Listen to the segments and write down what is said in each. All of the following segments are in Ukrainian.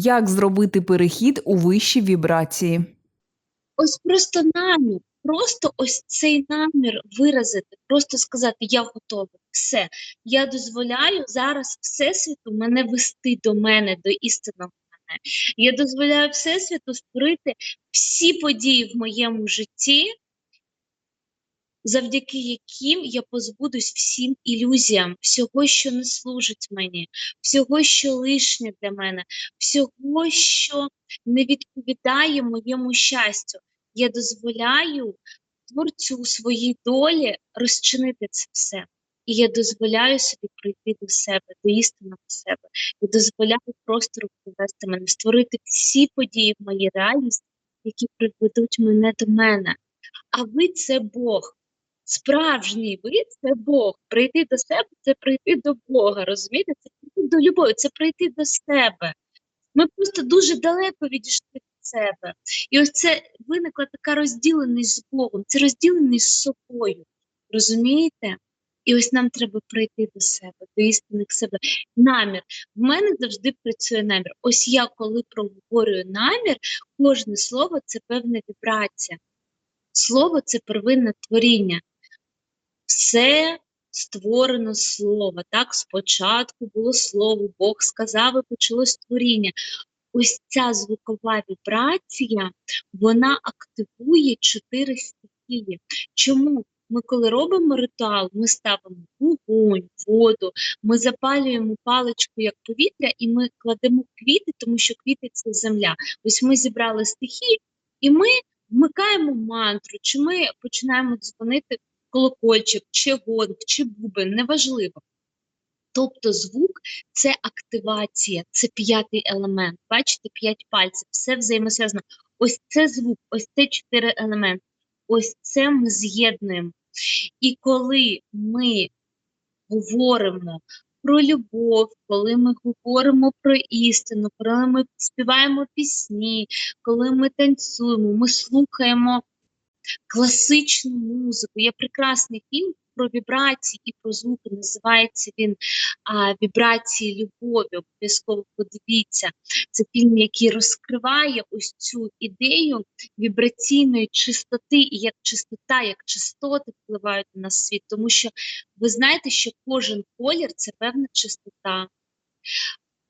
Як зробити перехід у вищі вібрації? Ось просто намір, просто ось цей намір виразити, просто сказати: Я готовий, все. Я дозволяю зараз Всесвіту мене вести до мене, до істинного мене. Я дозволяю Всесвіту створити всі події в моєму житті, завдяки яким я позбудусь всім ілюзіям, всього, що не служить мені, всього, що лишнє для мене, всього, що не відповідає моєму щастю. Я дозволяю творцю своїй долі розчинити це все. І я дозволяю собі прийти до себе, до істинного себе. Я дозволяю простору привести мене, створити всі події в моїй реальності, які приведуть мене до мене. А ви це Бог. Справжній ви це Бог. Прийти до себе це прийти до Бога. Розумієте? Це прийти до любові, це прийти до себе. Ми просто дуже далеко відійшли від себе. І ось це виникла така розділеність з Богом, це розділеність з собою. Розумієте? І ось нам треба прийти до себе, до істинних себе. Намір. В мене завжди працює намір. Ось я, коли проговорюю намір, кожне слово це певна вібрація. Слово це первинне творіння. Все створено слово. Так, спочатку було слово, Бог сказав і почалось творіння. Ось ця звукова вібрація, вона активує чотири стихії. Чому? Ми, коли робимо ритуал, ми ставимо вогонь, воду, ми запалюємо паличку як повітря, і ми кладемо квіти, тому що квіти це земля. Ось ми зібрали стихії, і ми вмикаємо мантру, чи ми починаємо дзвонити колокольчик, чи гонг, чи бубен, неважливо. Тобто звук це активація, це п'ятий елемент. Бачите, п'ять пальців, все взаємосв'язано. Ось це звук, ось це чотири елементи. Ось це ми з'єднуємо. І коли ми говоримо про любов, коли ми говоримо про істину, коли ми співаємо пісні, коли ми танцюємо, ми слухаємо класичну музику. Є прекрасний фільм про вібрації і про звуки. Називається він а, Вібрації любові. Обов'язково подивіться. Це фільм, який розкриває ось цю ідею вібраційної чистоти, і як чистота, як частоти впливають на світ. Тому що ви знаєте, що кожен колір це певна чистота.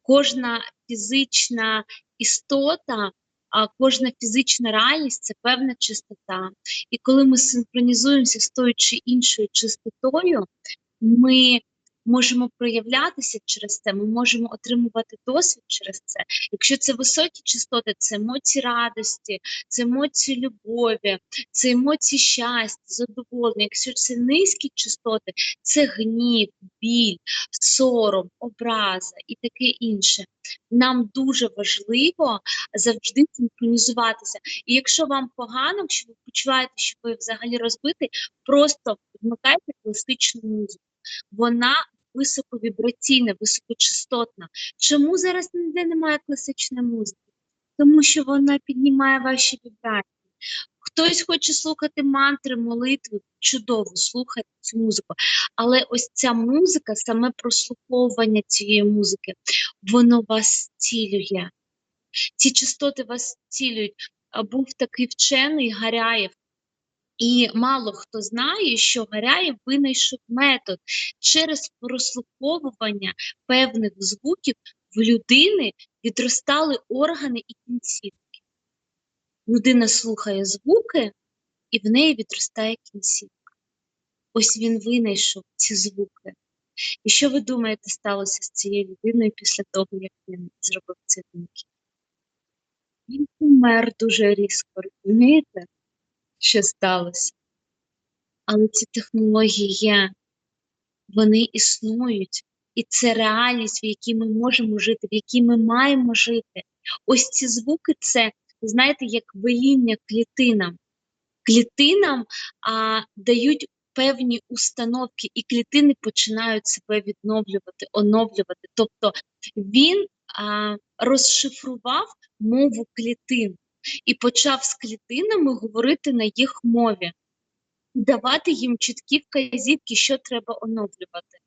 Кожна фізична істота а кожна фізична реальність це певна чистота. І коли ми синхронізуємося з тою чи іншою чистотою, ми можемо проявлятися через це, ми можемо отримувати досвід через це. Якщо це високі частоти, це емоції радості, це емоції любові, це емоції щастя, задоволення. Якщо це низькі частоти, це гнів, біль, сором, образа і таке інше. Нам дуже важливо завжди синхронізуватися. І якщо вам погано, якщо ви почуваєте, що ви взагалі розбитий, просто вмикайте класичну музику. Вона високовібраційна, високочастотна. Чому зараз ніде немає класичної музики? Тому що вона піднімає ваші вібрації. Хтось хоче слухати мантри, молитви, чудово, слухайте цю музику. Але ось ця музика, саме прослуховування цієї музики, воно вас зцілює. Ці частоти вас зцілюють. А Був такий вчений Гаряєв, і мало хто знає, що Гаряєв винайшов метод через прослуховування певних звуків в людини відростали органи і кінцівки. Людина слухає звуки, і в неї відростає кінцівка. Ось він винайшов ці звуки. І що ви думаєте, сталося з цією людиною після того, як він зробив ці винахід? Він помер дуже різко, розумієте, що сталося? Але ці технології вони існують, і це реальність, в якій ми можемо жити, в якій ми маємо жити. Ось ці звуки це, знаєте, як веління клітинам. Клітинам а, дають певні установки, і клітини починають себе відновлювати, оновлювати. Тобто він а, розшифрував мову клітин і почав з клітинами говорити на їх мові, давати їм чіткі вказівки, що треба оновлювати.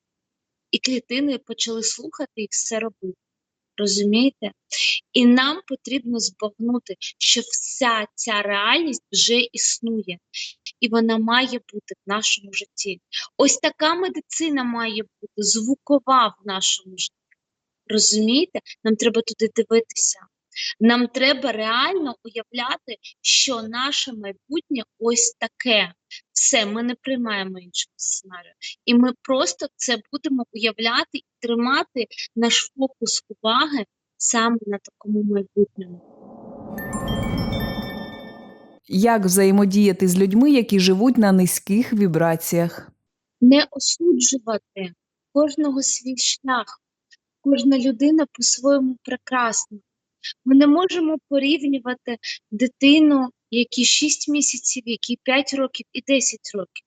І клітини почали слухати і все робити. Розумієте? І нам потрібно збагнути, що вся ця реальність вже існує, і вона має бути в нашому житті. Ось така медицина має бути звукова в нашому житті. Розумієте? Нам треба туди дивитися. Нам треба реально уявляти, що наше майбутнє ось таке. Все, ми не приймаємо іншого сценарію. І ми просто це будемо уявляти і тримати наш фокус уваги саме на такому майбутньому. Як взаємодіяти з людьми, які живуть на низьких вібраціях? Не осуджувати кожного свій шлях. Кожна людина по-своєму прекрасна. Ми не можемо порівнювати дитину, якій 6 місяців, якій 5 років і 10 років.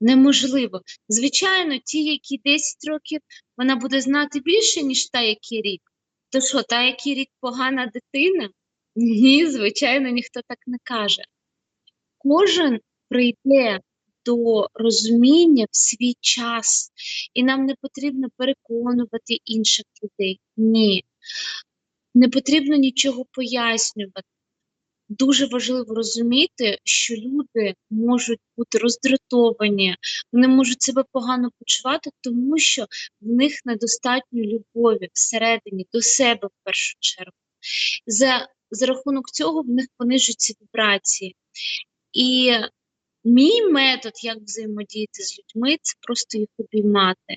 Неможливо. Звичайно, ті, які 10 років, вона буде знати більше, ніж та, який рік. То що, та, який рік погана дитина? Ні, звичайно, ніхто так не каже. Кожен прийде до розуміння в свій час, і нам не потрібно переконувати інших людей. Ні. Не потрібно нічого пояснювати. Дуже важливо розуміти, що люди можуть бути роздратовані, вони можуть себе погано почувати, тому що в них недостатньо любові всередині до себе в першу чергу. За, за рахунок цього в них понижуються вібрації. І мій метод, як взаємодіяти з людьми, це просто їх обіймати.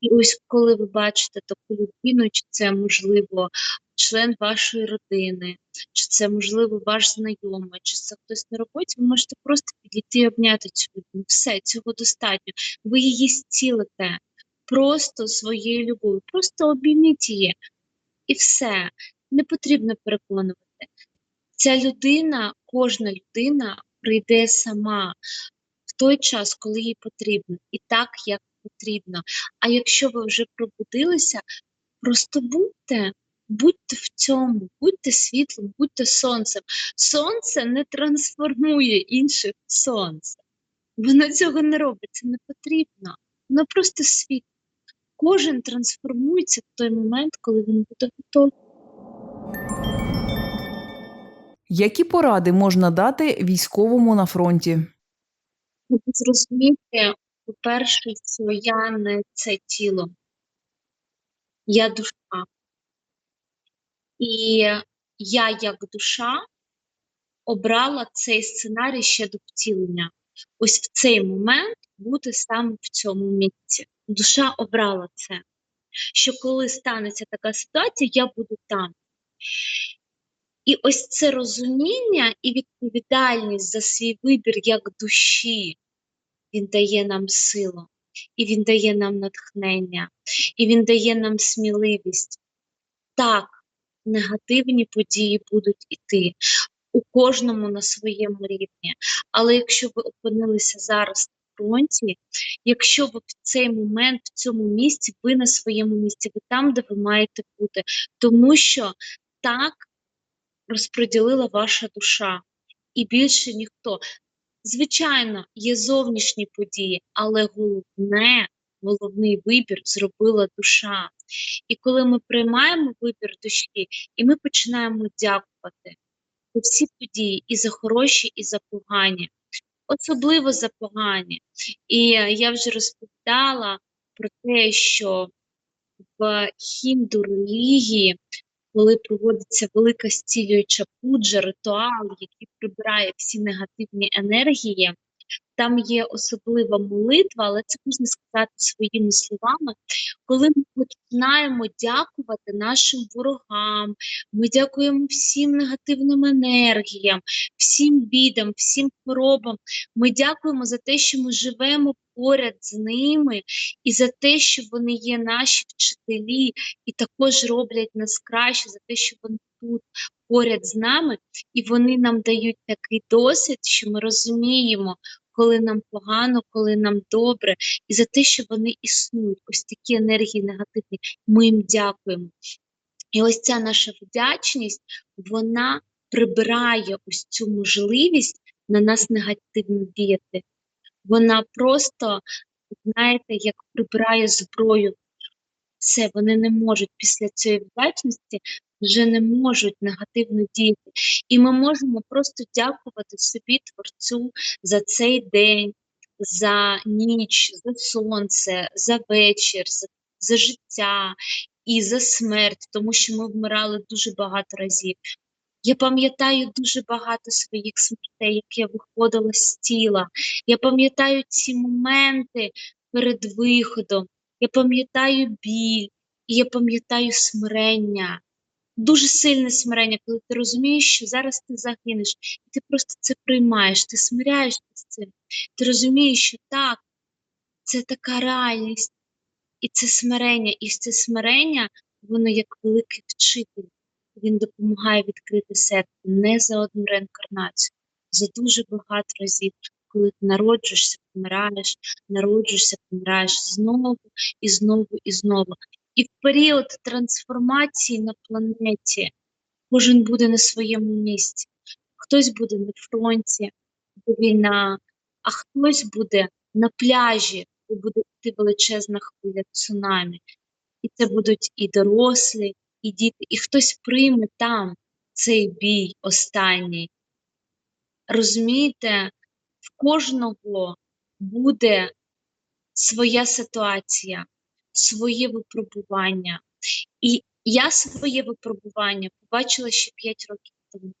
І ось коли ви бачите таку людину, чи це можливо член вашої родини, чи це можливо ваш знайомий, чи це хтось на роботі, ви можете просто підійти і обняти цю людину. Все, цього достатньо. Ви її зцілите просто своєю любов'ю, просто обійміть її. І все. Не потрібно переконувати. Ця людина, кожна людина прийде сама в той час, коли їй потрібно, і так, як потрібно. А якщо ви вже пробудилися, просто будьте, будьте в цьому, будьте світлом, будьте сонцем. Сонце не трансформує інших в сонце. Воно цього не робить, це не потрібно. Воно просто світло. Кожен трансформується в той момент, коли він буде готовий. Які поради можна дати військовому на фронті? Зрозуміти, по-перше, що я не це тіло, я душа. І я, як душа, обрала цей сценарій ще до втілення. Ось в цей момент бути саме в цьому місці. Душа обрала це. Що коли станеться така ситуація, я буду там. І ось це розуміння і відповідальність за свій вибір як душі, він дає нам силу, і він дає нам натхнення, і він дає нам сміливість. Так, негативні події будуть іти у кожному на своєму рівні. Але якщо ви опинилися зараз на фронті, якщо ви в цей момент, в цьому місці, ви на своєму місці, ви там, де ви маєте бути, тому що так розподілила ваша душа, і більше ніхто. Звичайно, є зовнішні події, але головне, головний вибір зробила душа. І коли ми приймаємо вибір душі, і ми починаємо дякувати за всі події, і за хороші, і за погані, особливо за погані. І я вже розповідала про те, що в хінду релігії коли проводиться велика зцілююча пуджа, ритуал, який прибирає всі негативні енергії. Там є особлива молитва, але це можна сказати своїми словами. Коли ми починаємо дякувати нашим ворогам, ми дякуємо всім негативним енергіям, всім бідам, всім хворобам. Ми дякуємо за те, що ми живемо поряд з ними, і за те, що вони є наші вчителі, і також роблять нас краще, за те, що вони тут поряд з нами, і вони нам дають такий досвід, що ми розуміємо, коли нам погано, коли нам добре, і за те, що вони існують, ось такі енергії негативні, ми їм дякуємо. І ось ця наша вдячність, вона прибирає ось цю можливість на нас негативно діяти. Вона просто, знаєте, як прибирає зброю. Все, вони не можуть після цієї вдячності вже не можуть негативно діяти. І ми можемо просто дякувати собі, творцю, за цей день, за ніч, за сонце, за вечір, за, за життя і за смерть, тому що ми вмирали дуже багато разів. Я пам'ятаю дуже багато своїх смертей, як я виходила з тіла. Я пам'ятаю ці моменти перед виходом. Я пам'ятаю біль, і я пам'ятаю смирення. Дуже сильне смирення, коли ти розумієш, що зараз ти загинеш, і ти просто це приймаєш, ти смиряєшся з цим. Ти розумієш, що так, це така реальність, і це смирення, і це смирення, воно як великий вчитель. Він допомагає відкрити серце не за одну реінкарнацію, за дуже багато разів, коли ти народжуєшся, помираєш, народжуєшся, помираєш знову і знову і знову. І в період трансформації на планеті кожен буде на своєму місці. Хтось буде на фронті, де війна, а хтось буде на пляжі, де буде йти величезна хвиля цунамі. І це будуть і дорослі, і діти, і хтось прийме там цей бій останній. Розумієте, в кожного буде своя ситуація, своє випробування. І я своє випробування побачила ще 5 років тому.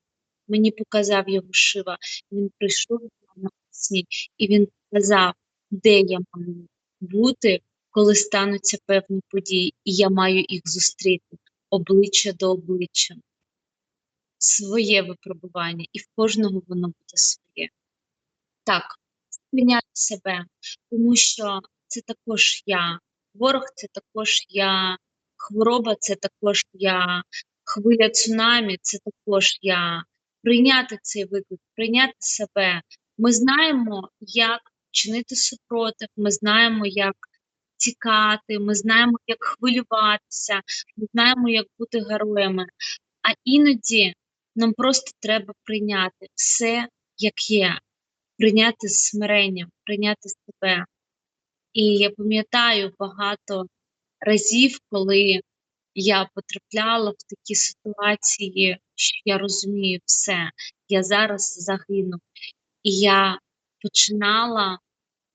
Мені показав його Шива. Він прийшов на сні, і він показав, де я маю бути, коли стануться певні події, і я маю їх зустріти обличчя до обличчя. Своє випробування, і в кожного воно буде своє. Так, сприйняти себе, тому що це також я. Ворог це також я, хвороба це також я, хвиля цунамі це також я. Прийняти цей виклик, прийняти себе. Ми знаємо, як чинити супротив, ми знаємо, як тікати, ми знаємо, як хвилюватися, ми знаємо, як бути героями. А іноді нам просто треба прийняти все, як є, прийняти з смиренням, прийняти себе. І я пам'ятаю багато разів, коли я потрапляла в такі ситуації, що я розумію все, я зараз загину. І я починала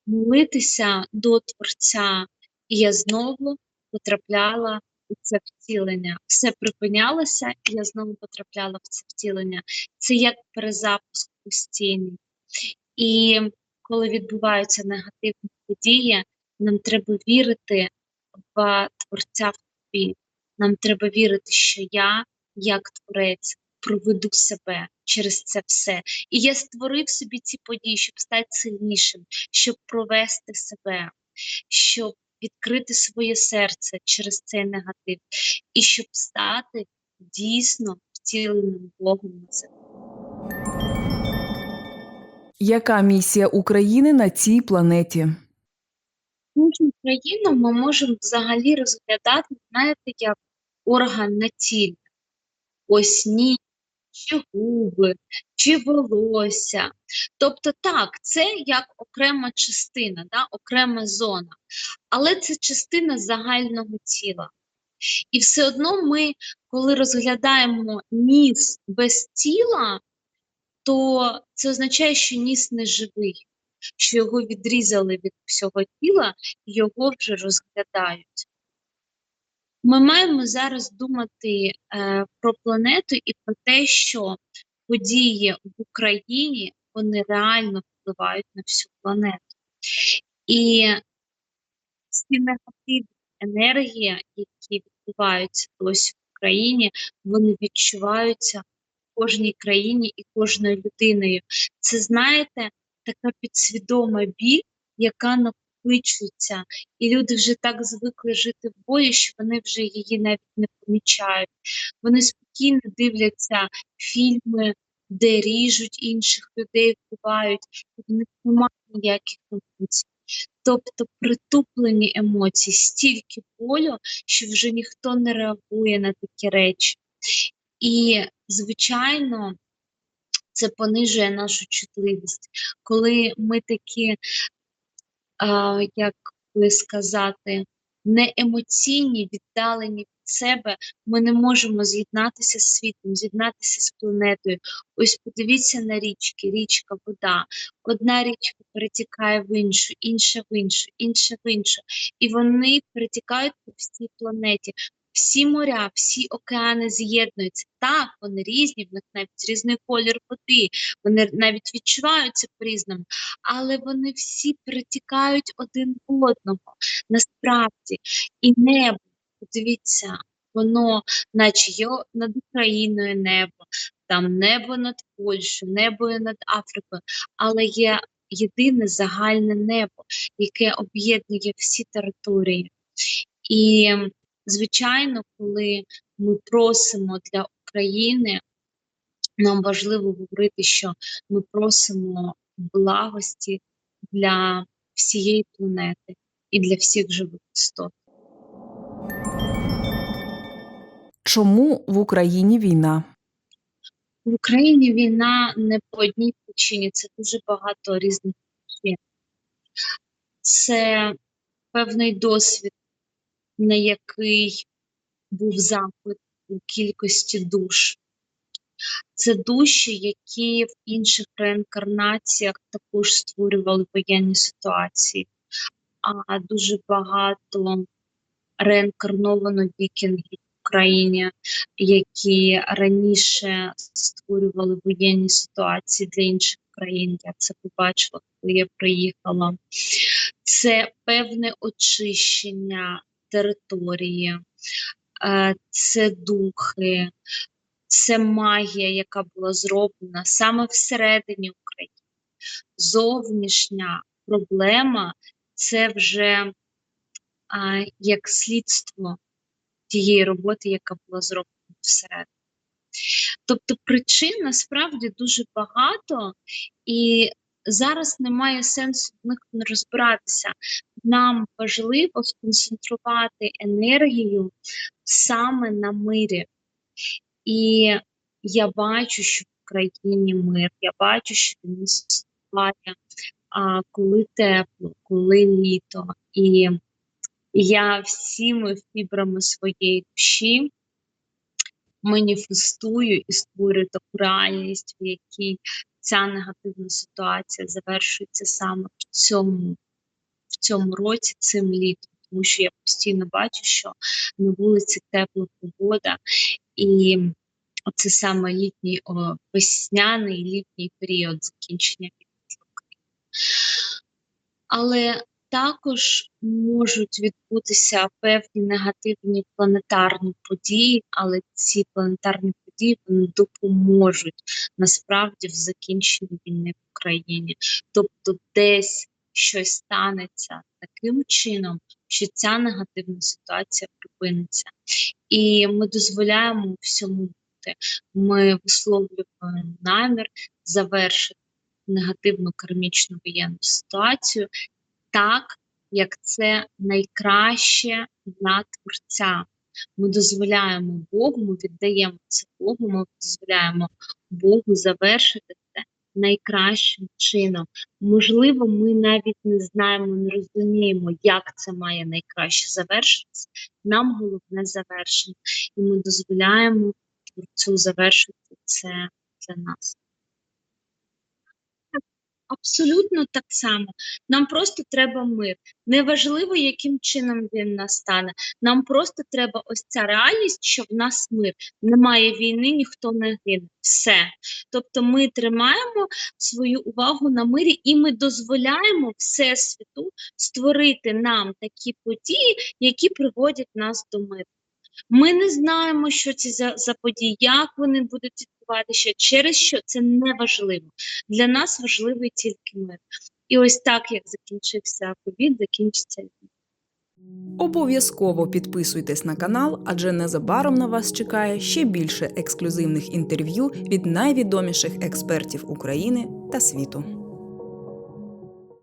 молитися до Творця, і я знову потрапляла у це втілення. Все припинялося, і я знову потрапляла в це втілення. Це як перезапуск постійний. І коли відбуваються негативні події, нам треба вірити в Творця в тобі. Нам треба вірити, що я, як творець, проведу себе через це все. І я створив собі ці події, щоб стати сильнішим, щоб провести себе, щоб відкрити своє серце через цей негатив, і щоб стати дійсно втіленим Богом на землі. Яка місія України на цій планеті? Кожну країну ми можемо взагалі розглядати, знаєте, як орган на тілі. Ось ніс, чи губи, чи волосся. Тобто, так, це як окрема частина, да, окрема зона, але це частина загального тіла. І все одно ми, коли розглядаємо ніс без тіла, то це означає, що ніс не живий, що його відрізали від всього тіла і його вже розглядають. Ми маємо зараз думати е, про планету і про те, що події в Україні вони реально впливають на всю планету. І ці негативні енергії, які відбуваються досі в Україні, вони відчуваються кожній країні і кожною людиною. Це, знаєте, така підсвідома біль, яка накопичується, і люди вже так звикли жити в болі, що вони вже її навіть не помічають. Вони спокійно дивляться фільми, де ріжуть інших людей, вбивають, і в них немає ніяких емоцій. Тобто притуплені емоції, стільки болю, що вже ніхто не реагує на такі речі. І, звичайно, це понижує нашу чутливість. Коли ми такі, а, як би сказати, не емоційні, віддалені від себе, ми не можемо з'єднатися з світом, з'єднатися з планетою. Ось подивіться на річки, річка, вода. Одна річка перетікає в іншу, інша в іншу, інша в іншу. І вони перетікають по всій планеті. Всі моря, всі океани з'єднуються. Так, вони різні, в них навіть різний колір води, вони навіть відчуваються по-різному, але вони всі перетікають один в одного насправді. І небо, подивіться, воно, наче є над Україною небо, там небо над Польщею, небо над Африкою, але є єдине загальне небо, яке об'єднує всі території. І, звичайно, коли ми просимо для України, нам важливо говорити, що ми просимо благості для всієї планети і для всіх живих істот. Чому в Україні війна? В Україні війна не по одній причині, це дуже багато різних причин. Це певний досвід, на який був запит у кількості душ. Це душі, які в інших реінкарнаціях також створювали воєнні ситуації, а дуже багато реінкарновано вікінгів в Україні, які раніше створювали воєнні ситуації для інших країн. Я це побачила, коли я приїхала. Це певне очищення території, е, це духи, це магія, яка була зроблена саме всередині України. Зовнішня проблема це вже а, як слідство тієї роботи, яка була зроблена всередині. Тобто причин насправді дуже багато, і зараз немає сенсу в них не розбиратися. Нам важливо сконцентрувати енергію саме на мирі. І я бачу, що в країні мир, я бачу, що він а, коли тепло, коли літо. І я всіми фібрами своєї душі маніфестую і створюю таку реальність, в якій ця негативна ситуація завершується саме в цьому, в цьому році, цим літом. Тому що я постійно бачу, що на вулиці тепла погода, і це саме літній о, весняний літній період закінчення в Але також можуть відбутися певні негативні планетарні події, але ці планетарні події вони допоможуть насправді в закінченні війни в Україні. Тобто, десь щось станеться таким чином, що ця негативна ситуація припиниться, і ми дозволяємо всьому бути. Ми висловлюємо намір завершити негативну кармічну воєнну ситуацію так, як це найкраще для творця. Ми дозволяємо Богу, ми віддаємо це Богу, ми дозволяємо Богу завершити це найкращим чином. Можливо, ми навіть не знаємо, не розуміємо, як це має найкраще завершитися. Нам головне завершення, і ми дозволяємо творцю завершити це для нас. Абсолютно так само. Нам просто треба мир. Неважливо, яким чином він настане. Нам просто треба ось ця реальність, що в нас мир. Немає війни, ніхто не гине. Все. Тобто ми тримаємо свою увагу на мирі і ми дозволяємо Всесвіту створити нам такі події, які приводять нас до миру. Ми не знаємо, що це за, за події, як вони будуть відбуватися, через що це не важливо. Для нас важливий тільки мир. І ось так, як закінчився ковід, закінчиться. Обов'язково підписуйтесь на канал, адже незабаром на вас чекає ще більше ексклюзивних інтерв'ю від найвідоміших експертів України та світу.